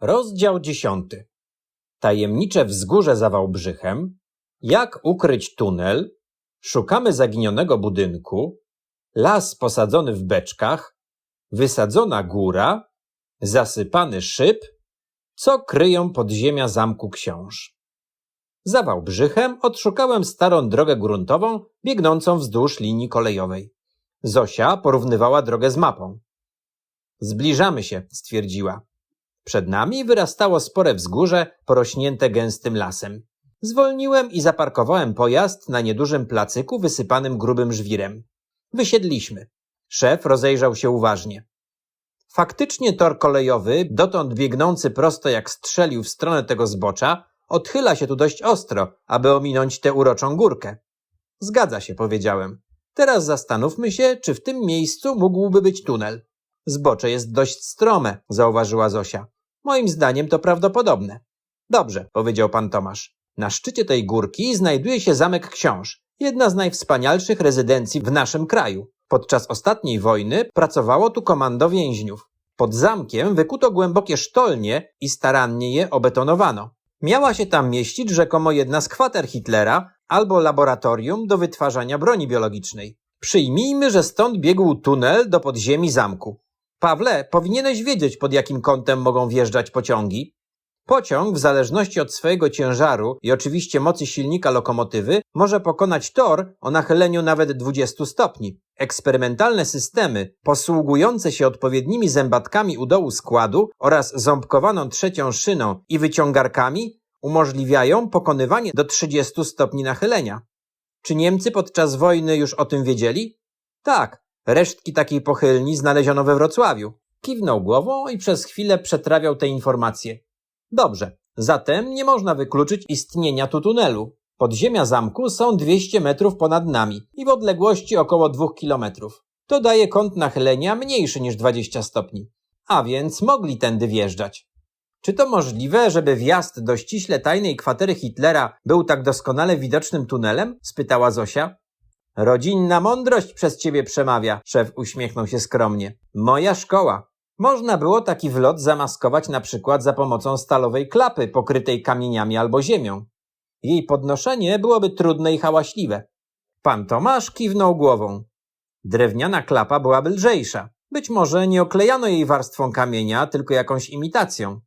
Rozdział dziesiąty. Tajemnicze wzgórze za Wałbrzychem. Jak ukryć tunel? Szukamy zaginionego budynku. Las posadzony w beczkach. Wysadzona góra. Zasypany szyb. Co kryją podziemia zamku książ? Za Wałbrzychem odszukałem starą drogę gruntową biegnącą wzdłuż linii kolejowej. Zosia porównywała drogę z mapą. Zbliżamy się, stwierdziła. Przed nami wyrastało spore wzgórze porośnięte gęstym lasem. Zwolniłem i zaparkowałem pojazd na niedużym placyku wysypanym grubym żwirem. Wysiedliśmy. Szef rozejrzał się uważnie. Faktycznie tor kolejowy, dotąd biegnący prosto jak strzelił w stronę tego zbocza, odchyla się tu dość ostro, aby ominąć tę uroczą górkę. Zgadza się, powiedziałem. Teraz zastanówmy się, czy w tym miejscu mógłby być tunel. Zbocze jest dość strome, zauważyła Zosia. Moim zdaniem to prawdopodobne. Dobrze, powiedział pan Tomasz. Na szczycie tej górki znajduje się zamek książ, jedna z najwspanialszych rezydencji w naszym kraju. Podczas ostatniej wojny pracowało tu komando więźniów. Pod zamkiem wykuto głębokie sztolnie i starannie je obetonowano. Miała się tam mieścić rzekomo jedna z kwater Hitlera albo laboratorium do wytwarzania broni biologicznej. Przyjmijmy, że stąd biegł tunel do podziemi zamku. Pawle, powinieneś wiedzieć, pod jakim kątem mogą wjeżdżać pociągi. Pociąg, w zależności od swojego ciężaru i oczywiście mocy silnika lokomotywy, może pokonać tor o nachyleniu nawet 20 stopni. Eksperymentalne systemy, posługujące się odpowiednimi zębatkami u dołu składu oraz ząbkowaną trzecią szyną i wyciągarkami, umożliwiają pokonywanie do 30 stopni nachylenia. Czy Niemcy podczas wojny już o tym wiedzieli? Tak, resztki takiej pochylni znaleziono we Wrocławiu. Kiwnął głową i przez chwilę przetrawiał te informacje. Dobrze, zatem nie można wykluczyć istnienia tu tunelu. Podziemia zamku są 200 metrów ponad nami i w odległości około 2 kilometrów. To daje kąt nachylenia mniejszy niż 20 stopni. A więc mogli tędy wjeżdżać. Czy to możliwe, żeby wjazd do ściśle tajnej kwatery Hitlera był tak doskonale widocznym tunelem? spytała Zosia. Rodzinna mądrość przez ciebie przemawia, szef uśmiechnął się skromnie. Moja szkoła. Można było taki wlot zamaskować na przykład za pomocą stalowej klapy pokrytej kamieniami albo ziemią. Jej podnoszenie byłoby trudne i hałaśliwe. Pan Tomasz kiwnął głową. Drewniana klapa byłaby lżejsza. Być może nie oklejano jej warstwą kamienia, tylko jakąś imitacją.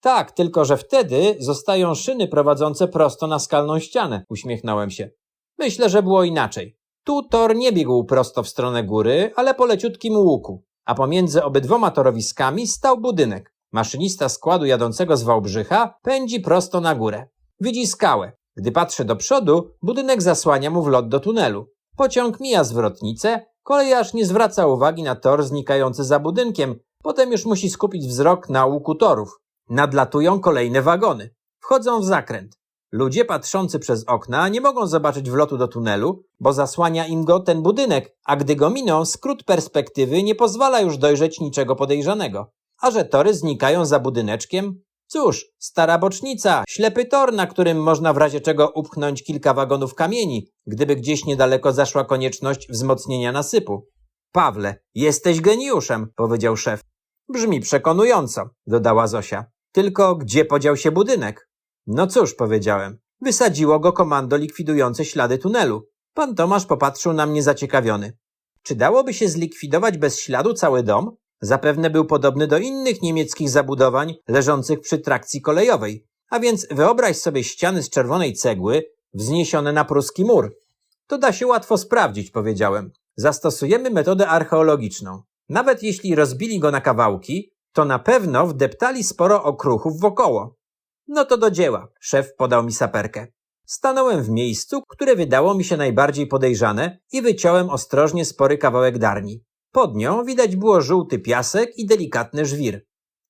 Tak, tylko że wtedy zostają szyny prowadzące prosto na skalną ścianę, uśmiechnąłem się. Myślę, że było inaczej. Tu tor nie biegł prosto w stronę góry, ale po leciutkim łuku, a pomiędzy obydwoma torowiskami stał budynek. Maszynista składu jadącego z Wałbrzycha pędzi prosto na górę. Widzi skałę. Gdy patrzy do przodu, budynek zasłania mu wlot do tunelu. Pociąg mija zwrotnicę, kolejarz nie zwraca uwagi na tor znikający za budynkiem, potem już musi skupić wzrok na łuku torów. Nadlatują kolejne wagony. Wchodzą w zakręt. Ludzie patrzący przez okna nie mogą zobaczyć wlotu do tunelu, bo zasłania im go ten budynek, a gdy go miną, skrót perspektywy nie pozwala już dojrzeć niczego podejrzanego. A że tory znikają za budyneczkiem? Cóż, stara bocznica, ślepy tor, na którym można w razie czego upchnąć kilka wagonów kamieni, gdyby gdzieś niedaleko zaszła konieczność wzmocnienia nasypu. Pawle, jesteś geniuszem, powiedział szef. Brzmi przekonująco, dodała Zosia. Tylko gdzie podział się budynek? No cóż, powiedziałem. Wysadziło go komando likwidujące ślady tunelu. Pan Tomasz popatrzył na mnie zaciekawiony. Czy dałoby się zlikwidować bez śladu cały dom? Zapewne był podobny do innych niemieckich zabudowań leżących przy trakcji kolejowej. A więc wyobraź sobie ściany z czerwonej cegły, wzniesione na pruski mur. To da się łatwo sprawdzić, powiedziałem. Zastosujemy metodę archeologiczną. Nawet jeśli rozbili go na kawałki, to na pewno wdeptali sporo okruchów wokoło. No to do dzieła, szef podał mi saperkę. Stanąłem w miejscu, które wydało mi się najbardziej podejrzane i wyciąłem ostrożnie spory kawałek darni. Pod nią widać było żółty piasek i delikatny żwir.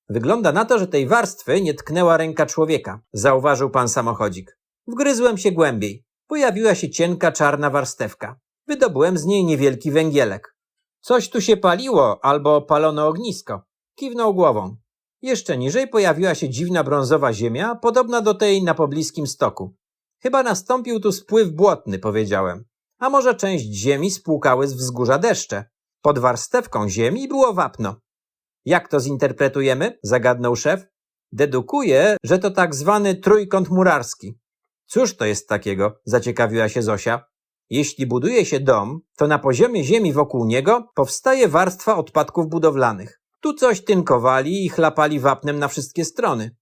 Wygląda na to, że tej warstwy nie tknęła ręka człowieka, zauważył pan samochodzik. Wgryzłem się głębiej. Pojawiła się cienka czarna warstewka. Wydobyłem z niej niewielki węgielek. Coś tu się paliło, albo palono ognisko. Kiwnął głową. Jeszcze niżej pojawiła się dziwna brązowa ziemia, podobna do tej na pobliskim stoku. Chyba nastąpił tu spływ błotny, powiedziałem. A może część ziemi spłukały z wzgórza deszcze. Pod warstewką ziemi było wapno. Jak to zinterpretujemy? zagadnął szef. Dedukuję, że to tak zwany trójkąt murarski. Cóż to jest takiego? zaciekawiła się Zosia. Jeśli buduje się dom, to na poziomie ziemi wokół niego powstaje warstwa odpadków budowlanych. Tu coś tynkowali i chlapali wapnem na wszystkie strony.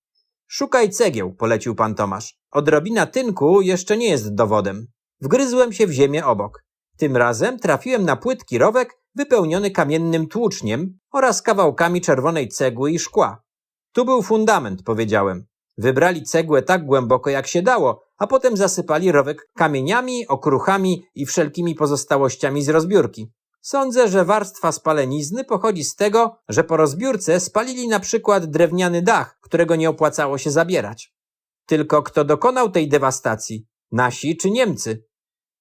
Szukaj cegieł, polecił pan Tomasz. Odrobina tynku jeszcze nie jest dowodem. Wgryzłem się w ziemię obok. Tym razem trafiłem na płytki rowek wypełniony kamiennym tłuczniem oraz kawałkami czerwonej cegły i szkła. Tu był fundament, powiedziałem. Wybrali cegłę tak głęboko jak się dało, a potem zasypali rowek kamieniami, okruchami i wszelkimi pozostałościami z rozbiórki. Sądzę, że warstwa spalenizny pochodzi z tego, że po rozbiórce spalili na przykład drewniany dach, którego nie opłacało się zabierać. Tylko kto dokonał tej dewastacji? Nasi czy Niemcy?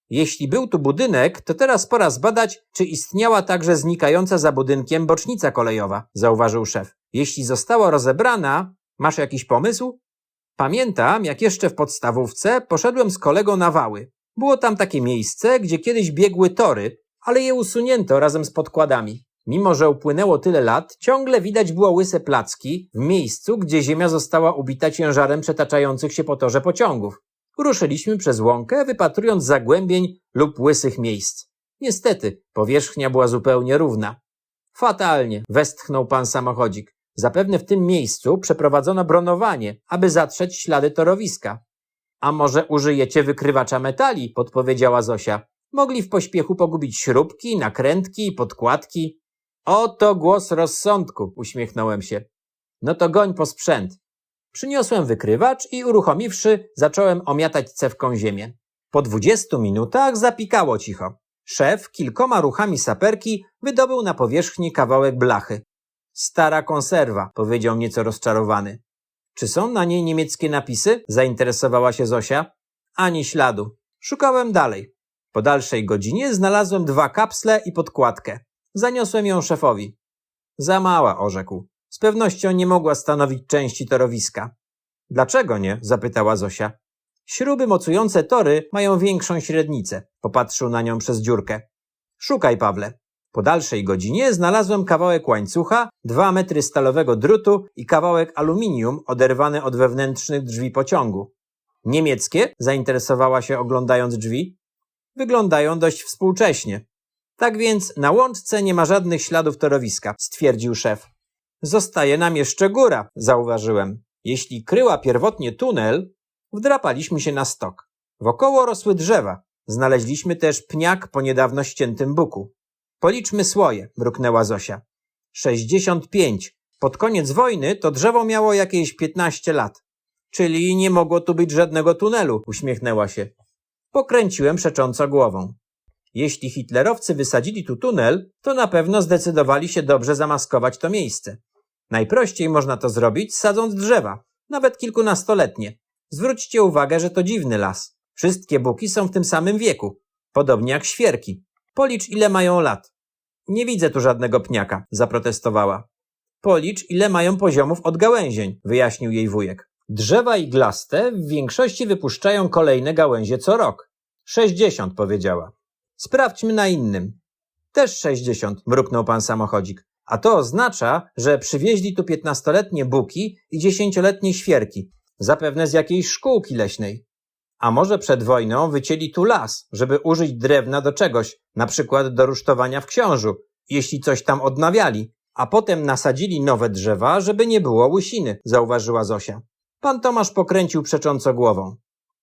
Jeśli był tu budynek, to teraz pora zbadać, czy istniała także znikająca za budynkiem bocznica kolejowa, zauważył szef. Jeśli została rozebrana, masz jakiś pomysł? Pamiętam, jak jeszcze w podstawówce poszedłem z kolegą na wały. Było tam takie miejsce, gdzie kiedyś biegły tory, ale je usunięto razem z podkładami. Mimo, że upłynęło tyle lat, ciągle widać było łyse placki w miejscu, gdzie ziemia została ubita ciężarem przetaczających się po torze pociągów. Ruszyliśmy przez łąkę, wypatrując zagłębień lub łysych miejsc. Niestety, powierzchnia była zupełnie równa. Fatalnie, westchnął pan samochodzik. Zapewne w tym miejscu przeprowadzono bronowanie, aby zatrzeć ślady torowiska. A może użyjecie wykrywacza metali, podpowiedziała Zosia. Mogli w pośpiechu pogubić śrubki, nakrętki, podkładki. Oto głos rozsądku, uśmiechnąłem się. No to goń po sprzęt. Przyniosłem wykrywacz i uruchomiwszy, zacząłem omiatać cewką ziemię. Po dwudziestu minutach zapikało cicho. Szef kilkoma ruchami saperki wydobył na powierzchni kawałek blachy. Stara konserwa, powiedział nieco rozczarowany. Czy są na niej niemieckie napisy? Zainteresowała się Zosia. Ani śladu. Szukałem dalej. Po dalszej godzinie znalazłem dwa kapsle i podkładkę. Zaniosłem ją szefowi. Za mała, orzekł. Z pewnością nie mogła stanowić części torowiska. Dlaczego nie? zapytała Zosia. Śruby mocujące tory mają większą średnicę. Popatrzył na nią przez dziurkę. Szukaj, Pawle. Po dalszej godzinie znalazłem kawałek łańcucha, dwa metry stalowego drutu i kawałek aluminium oderwany od wewnętrznych drzwi pociągu. Niemieckie? zainteresowała się oglądając drzwi. Wyglądają dość współcześnie. Tak więc na łączce nie ma żadnych śladów torowiska, stwierdził szef. Zostaje nam jeszcze góra, zauważyłem. Jeśli kryła pierwotnie tunel, wdrapaliśmy się na stok. Wokoło rosły drzewa. Znaleźliśmy też pniak po niedawno ściętym buku. Policzmy słoje, mruknęła Zosia. Sześćdziesiąt pięć. Pod koniec wojny to drzewo miało jakieś piętnaście lat. Czyli nie mogło tu być żadnego tunelu, uśmiechnęła się. Pokręciłem przecząco głową. Jeśli hitlerowcy wysadzili tu tunel, to na pewno zdecydowali się dobrze zamaskować to miejsce. Najprościej można to zrobić sadząc drzewa, nawet kilkunastoletnie. Zwróćcie uwagę, że to dziwny las. Wszystkie buki są w tym samym wieku, podobnie jak świerki. Policz, ile mają lat. Nie widzę tu żadnego pniaka, zaprotestowała. Policz, ile mają poziomów od gałęzień, wyjaśnił jej wujek. Drzewa iglaste w większości wypuszczają kolejne gałęzie co rok. Sześćdziesiąt, powiedziała. Sprawdźmy na innym. Też sześćdziesiąt, mruknął pan samochodzik. A to oznacza, że przywieźli tu piętnastoletnie buki i dziesięcioletnie świerki, zapewne z jakiejś szkółki leśnej. A może przed wojną wycięli tu las, żeby użyć drewna do czegoś, na przykład do rusztowania w książu, jeśli coś tam odnawiali, a potem nasadzili nowe drzewa, żeby nie było łysiny, zauważyła Zosia. Pan Tomasz pokręcił przecząco głową.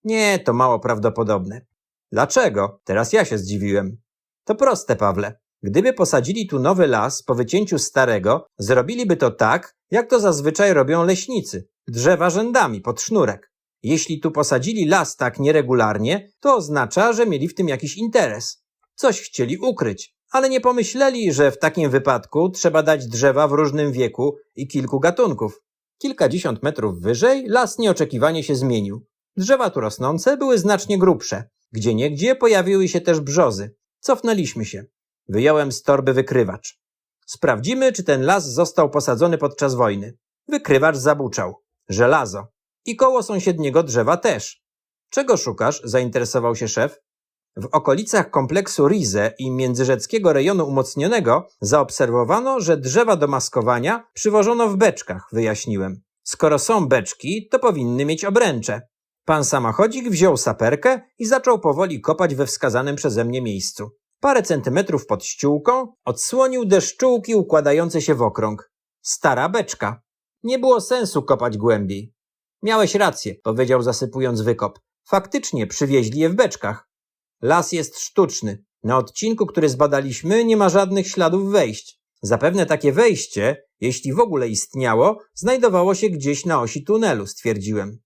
Nie, to mało prawdopodobne. Dlaczego? Teraz ja się zdziwiłem. To proste, Pawle. Gdyby posadzili tu nowy las po wycięciu starego, zrobiliby to tak, jak to zazwyczaj robią leśnicy. Drzewa rzędami, pod sznurek. Jeśli tu posadzili las tak nieregularnie, to oznacza, że mieli w tym jakiś interes. Coś chcieli ukryć, ale nie pomyśleli, że w takim wypadku trzeba dać drzewa w różnym wieku i kilku gatunków. Kilkadziesiąt metrów wyżej las nieoczekiwanie się zmienił. Drzewa tu rosnące były znacznie grubsze. Gdzie niegdzie pojawiły się też brzozy. Cofnęliśmy się. Wyjąłem z torby wykrywacz. Sprawdzimy, czy ten las został posadzony podczas wojny. Wykrywacz zabuczał. Żelazo. I koło sąsiedniego drzewa też. Czego szukasz? zainteresował się szef. W okolicach kompleksu Rize i międzyrzeckiego rejonu umocnionego zaobserwowano, że drzewa do maskowania przywożono w beczkach, wyjaśniłem. Skoro są beczki, to powinny mieć obręcze. Pan samochodzik wziął saperkę i zaczął powoli kopać we wskazanym przeze mnie miejscu. Parę centymetrów pod ściółką odsłonił deszczułki układające się w okrąg. Stara beczka. Nie było sensu kopać głębiej. Miałeś rację, powiedział zasypując wykop. Faktycznie przywieźli je w beczkach. Las jest sztuczny. Na odcinku, który zbadaliśmy, nie ma żadnych śladów wejść. Zapewne takie wejście, jeśli w ogóle istniało, znajdowało się gdzieś na osi tunelu, stwierdziłem.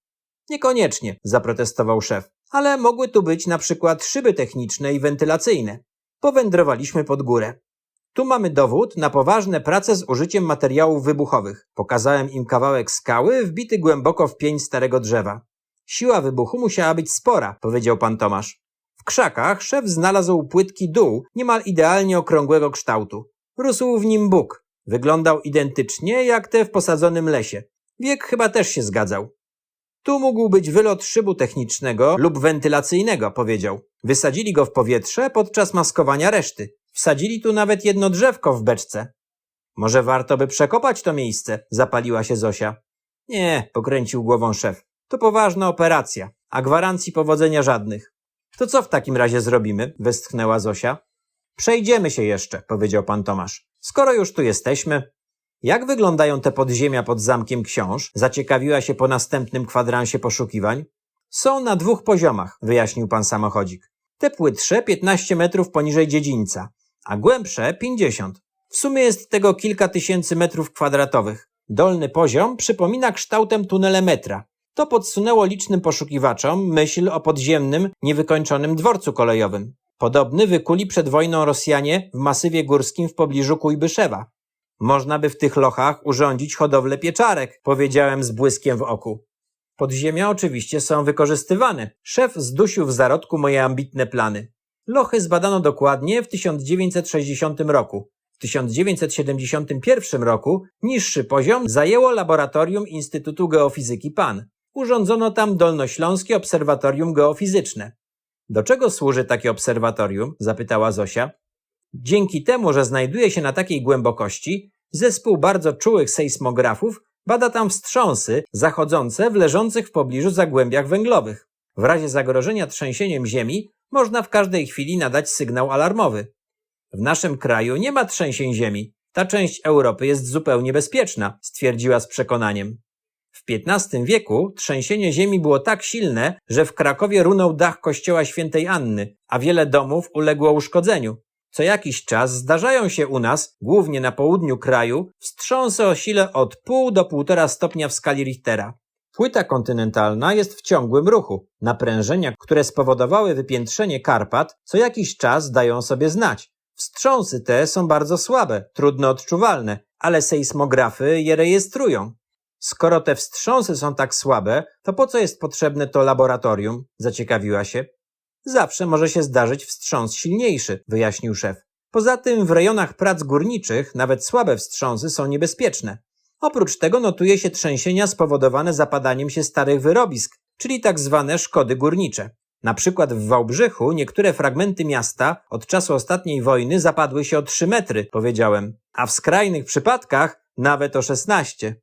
Niekoniecznie, zaprotestował szef, ale mogły tu być na przykład szyby techniczne i wentylacyjne. Powędrowaliśmy pod górę. Tu mamy dowód na poważne prace z użyciem materiałów wybuchowych. Pokazałem im kawałek skały wbity głęboko w pień starego drzewa. Siła wybuchu musiała być spora, powiedział pan Tomasz. W krzakach szef znalazł płytki dół, niemal idealnie okrągłego kształtu. Rósł w nim Bóg. Wyglądał identycznie jak te w posadzonym lesie. Wiek chyba też się zgadzał. Tu mógł być wylot szybu technicznego lub wentylacyjnego, powiedział. Wysadzili go w powietrze podczas maskowania reszty. Wsadzili tu nawet jedno drzewko w beczce. Może warto by przekopać to miejsce, zapaliła się Zosia. Nie, pokręcił głową szef. To poważna operacja, a gwarancji powodzenia żadnych. To co w takim razie zrobimy? westchnęła Zosia. Przejdziemy się jeszcze, powiedział pan Tomasz. Skoro już tu jesteśmy. Jak wyglądają te podziemia pod zamkiem książ? Zaciekawiła się po następnym kwadransie poszukiwań. Są na dwóch poziomach, wyjaśnił pan samochodzik. Te płytsze 15 metrów poniżej dziedzińca, a głębsze 50. W sumie jest tego kilka tysięcy metrów kwadratowych. Dolny poziom przypomina kształtem tunele metra. To podsunęło licznym poszukiwaczom myśl o podziemnym, niewykończonym dworcu kolejowym. Podobny wykuli przed wojną Rosjanie w masywie górskim w pobliżu Kujbyszewa. Można by w tych lochach urządzić hodowlę pieczarek, powiedziałem z błyskiem w oku. Podziemia oczywiście są wykorzystywane. Szef zdusił w zarodku moje ambitne plany. Lochy zbadano dokładnie w 1960 roku. W 1971 roku niższy poziom zajęło laboratorium Instytutu Geofizyki PAN. Urządzono tam Dolnośląskie Obserwatorium Geofizyczne. Do czego służy takie obserwatorium? zapytała Zosia. Dzięki temu, że znajduje się na takiej głębokości, zespół bardzo czułych sejsmografów bada tam wstrząsy zachodzące w leżących w pobliżu zagłębiach węglowych. W razie zagrożenia trzęsieniem ziemi można w każdej chwili nadać sygnał alarmowy. W naszym kraju nie ma trzęsień ziemi. Ta część Europy jest zupełnie bezpieczna, stwierdziła z przekonaniem. W XV wieku trzęsienie ziemi było tak silne, że w Krakowie runął dach kościoła świętej Anny, a wiele domów uległo uszkodzeniu. Co jakiś czas zdarzają się u nas, głównie na południu kraju, wstrząsy o sile od pół do półtora stopnia w skali Richtera. Płyta kontynentalna jest w ciągłym ruchu. Naprężenia, które spowodowały wypiętrzenie Karpat, co jakiś czas dają sobie znać. Wstrząsy te są bardzo słabe, trudno odczuwalne, ale sejsmografy je rejestrują. Skoro te wstrząsy są tak słabe, to po co jest potrzebne to laboratorium? Zaciekawiła się. Zawsze może się zdarzyć wstrząs silniejszy, wyjaśnił szef. Poza tym w rejonach prac górniczych nawet słabe wstrząsy są niebezpieczne. Oprócz tego notuje się trzęsienia spowodowane zapadaniem się starych wyrobisk, czyli tak zwane szkody górnicze. Na przykład w Wałbrzychu niektóre fragmenty miasta od czasu ostatniej wojny zapadły się o 3 metry, powiedziałem, a w skrajnych przypadkach nawet o 16.